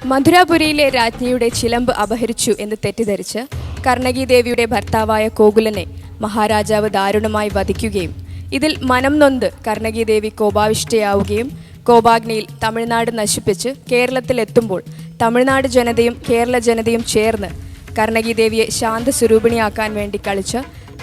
മധുരാപുരിയിലെ രാജ്ഞിയുടെ ചിലമ്പ് അപഹരിച്ചു എന്ന് തെറ്റിദ്ധരിച്ച് കർണകി ദേവിയുടെ ഭർത്താവായ കോകുലനെ മഹാരാജാവ് ദാരുണമായി വധിക്കുകയും ഇതിൽ മനം നൊന്ത് കർണകി ദേവി കോപാവിഷ്ടയാവുകയും കോപാഗ്നിയിൽ തമിഴ്നാട് നശിപ്പിച്ച് കേരളത്തിലെത്തുമ്പോൾ തമിഴ്നാട് ജനതയും കേരള ജനതയും ചേർന്ന് കർണകി ദേവിയെ ശാന്തസ്വരൂപിണിയാക്കാൻ വേണ്ടി കളിച്ച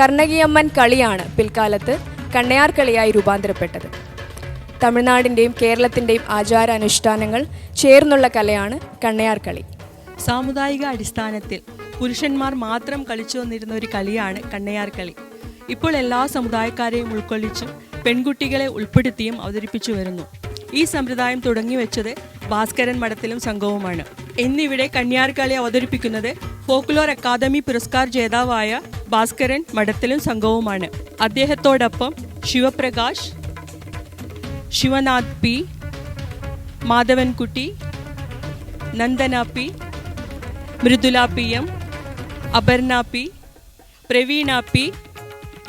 കർണകിയമ്മൻ കളിയാണ് പിൽക്കാലത്ത് കണ്ണയാർ കളിയായി രൂപാന്തരപ്പെട്ടത്. തമിഴ്നാടിന്റെയും കേരളത്തിന്റെയും ആചാരാനുഷ്ഠാനങ്ങൾ ചേർന്നുള്ള കലയാണ് കണ്ണയാർ കളി സാമുദായിക അടിസ്ഥാനത്തിൽ പുരുഷന്മാർ മാത്രം കളിച്ചു വന്നിരുന്ന ഒരു കളിയാണ് കണ്ണയാർ കളി ഇപ്പോൾ എല്ലാ സമുദായക്കാരെയും ഉൾക്കൊള്ളിച്ചും പെൺകുട്ടികളെ ഉൾപ്പെടുത്തിയും അവതരിപ്പിച്ചു വരുന്നു. ഈ സമ്പ്രദായം തുടങ്ങി വെച്ചത് ഭാസ്കരൻ മഠത്തിലും സംഘവുമാണ്. എന്നിവിടെ കണ്യാർ കളി അവതരിപ്പിക്കുന്നത് ഫോക്ലോർ അക്കാദമി പുരസ്കാർ ജേതാവായ ഭാസ്കരൻ മഠത്തിലും സംഘവുമാണ്. അദ്ദേഹത്തോടൊപ്പം Sivaprakash Sivanath P Madhavankutty Nandana P Mridula P M Aparna P Praveena P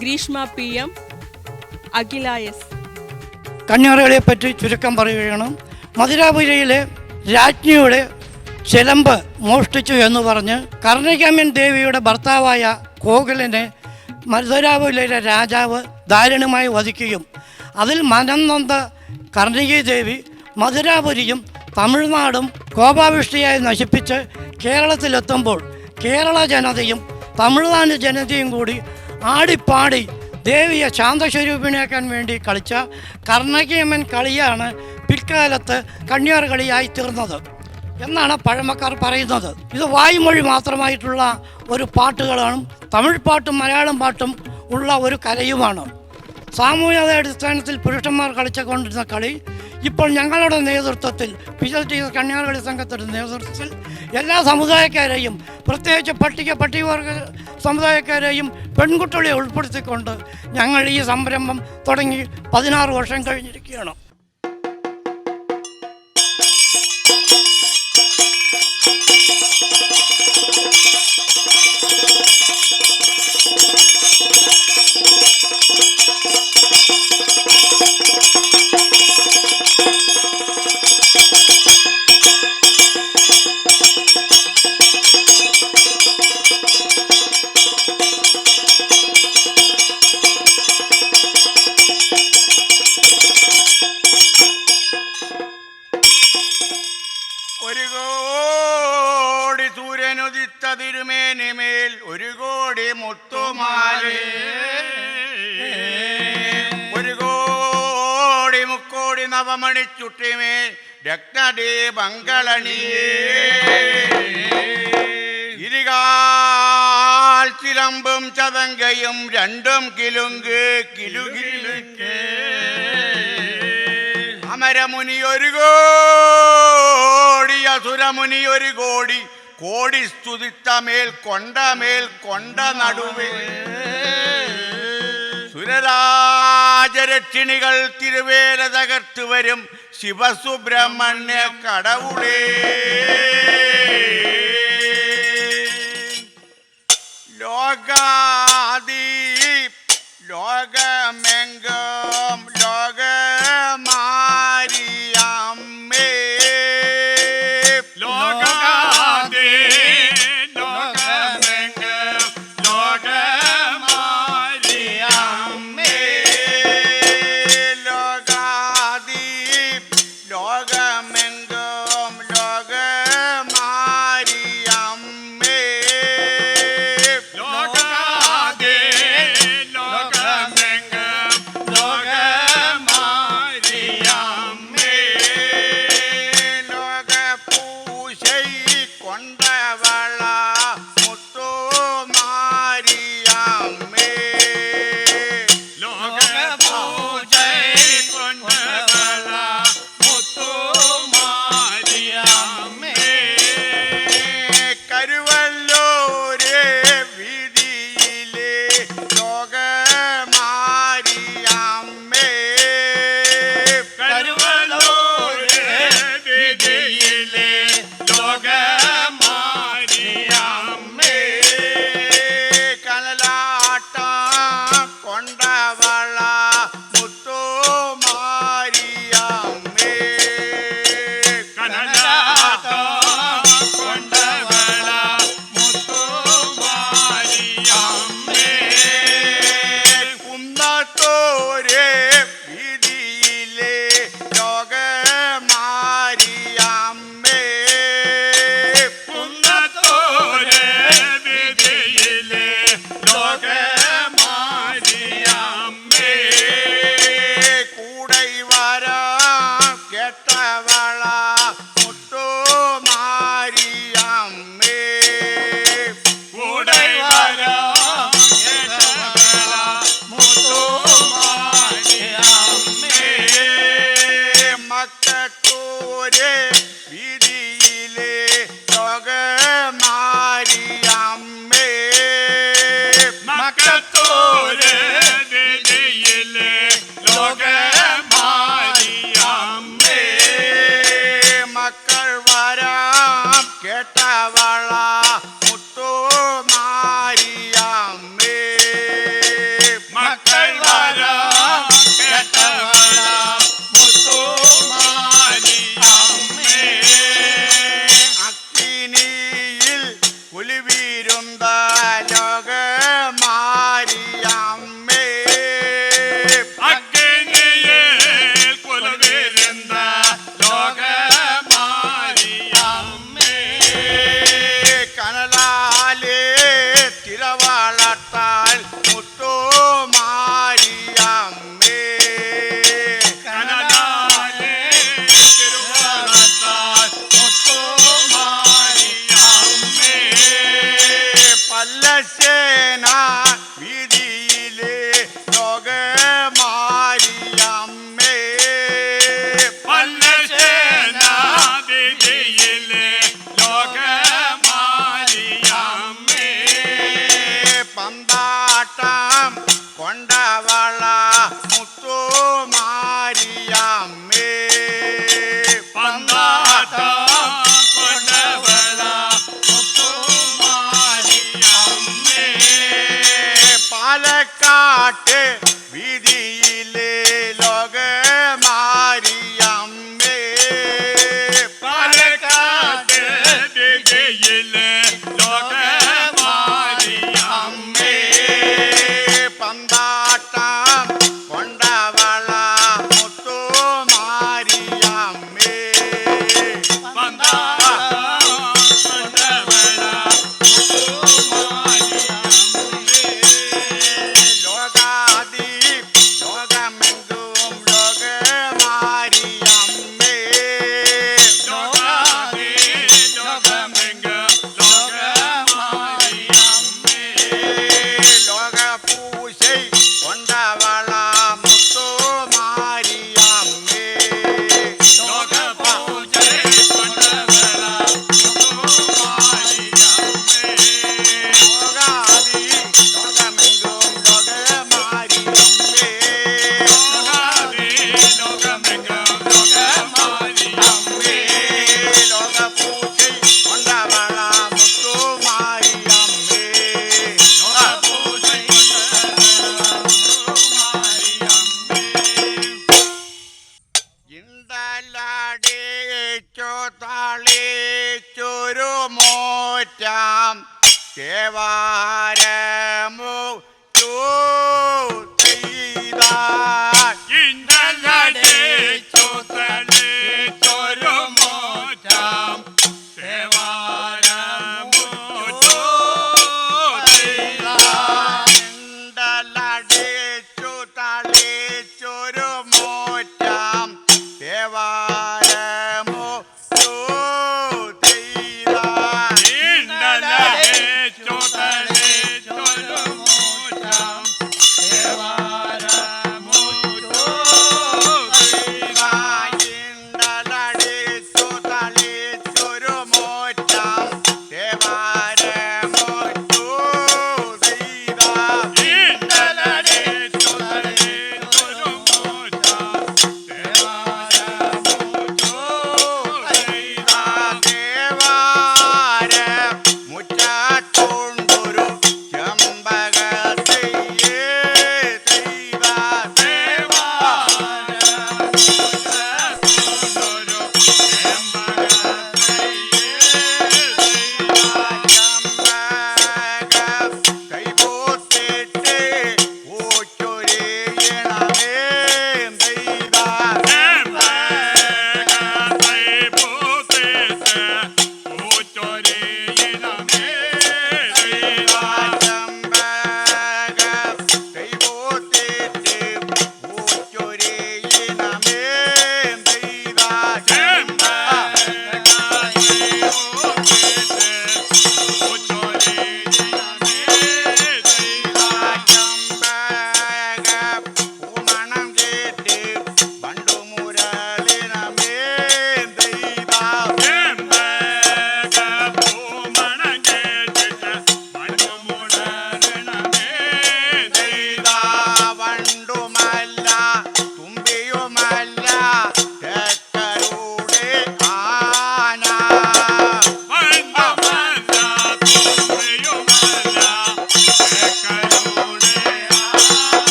Greeshma P M Akhila S. കന്യാറുകളെ പറ്റി ചുരുക്കം പറയുകയാണ്. മധുരാപുരയിലെ രാജ്ഞിയുടെ ചെലമ്പ് മോഷ്ടിച്ചു എന്ന് പറഞ്ഞ് കർണികമ്മൻ ദേവിയുടെ ഭർത്താവായ കോകിലിനെ മധുരാപുരയിലെ രാജാവ് ദാരുണമായി വധിക്കുകയും അതിൽ മനം നൊന്ത കർണികി ദേവി മധുരാപുരിയും തമിഴ്നാടും കോപാവിഷ്ടിയായി നശിപ്പിച്ച് കേരളത്തിലെത്തുമ്പോൾ കേരള ജനതയും തമിഴ്നാട് ജനതയും കൂടി ആടിപ്പാടി ദേവിയെ ശാന്തസ്വരൂപിണിയാക്കാൻ വേണ്ടി കളിച്ച കർണകിയമ്മൻ കളിയാണ് പിൽക്കാലത്ത് കണ്യാർ കളിയായി തീർന്നത് എന്നാണ് പഴമക്കാർ പറയുന്നത്. ഇത് വായ്മൊഴി മാത്രമായിട്ടുള്ള ഒരു പാട്ടുകളാണ്. തമിഴ് പാട്ടും മലയാളം പാട്ടും ഉള്ള ഒരു കലയുമാണ്. സാമൂഹിക അടിസ്ഥാനത്തിൽ പുരുഷന്മാർ കളിച്ചുകൊണ്ടിരുന്ന കളി ഇപ്പോൾ ഞങ്ങളുടെ നേതൃത്വത്തിൽ എൽ ടി കന്യാർ കളി സംഘത്തിന്റെ നേതൃത്വത്തിൽ എല്ലാ സമുദായക്കാരെയും പ്രത്യേകിച്ച് പട്ടിക പട്ടികവർഗ സമുദായക്കാരെയും പെൺകുട്ടികളെ ഉൾപ്പെടുത്തിക്കൊണ്ട് ഞങ്ങൾ ഈ സംരംഭം തുടങ്ങി പതിനാറ് വർഷം കഴിഞ്ഞിരിക്കുകയാണ്. മുക്കോടി നവമണിച്ചുട്ടിമേൽ രക്തദീപങ്ങളണിയേ ഇരുകാൽ ചിലമ്പും ചതങ്കയും രണ്ടും കിലുങ്ക് കിലുകിലുക്ക് അമരമുനി ഒരു കോടി അസുരമുനി ഒരു കോടി കോടി സ്തുതിത്ത മേൽ കൊണ്ട മേൽ കൊണ്ട നടുവേ. സുരരാജരക്ഷിണികൾ തിരുവേല തകർത്തു വരും ശിവസുബ്രഹ്മണ്യ കടവുളേ. ലോകാദീ ലോകമെങ്കും fly.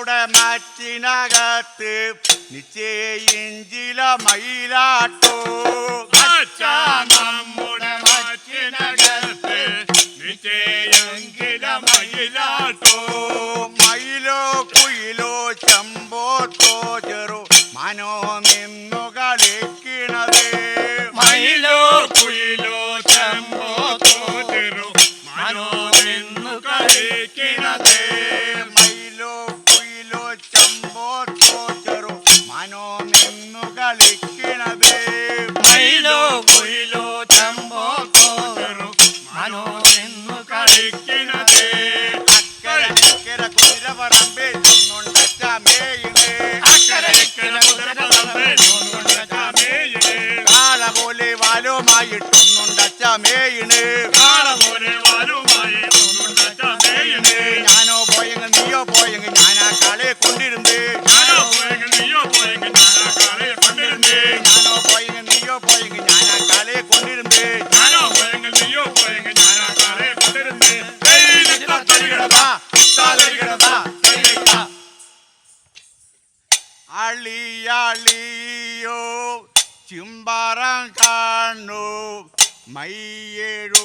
നമ്മുടെ നാട്ടിനകത്ത് നിശ്ചയിഞ്ചില മയിലാട്ടോ. നമ്മുടെ നാട്ടിനകത്ത് നിശ്ചയെങ്കില മയിലാട്ടോ. മയിലോ കുയിലോ ചമ്പോത്തോ ചെറു മനോ നിന്നു കളിക്കണത് മയിലോ കുയിലോ ചമ്പോത്തോ ചെറു മനോ നിന്നു കളിക്കണത് ഇട്ടുന്നുണ്ടച്ചാമേയിണ് மையெழுதால்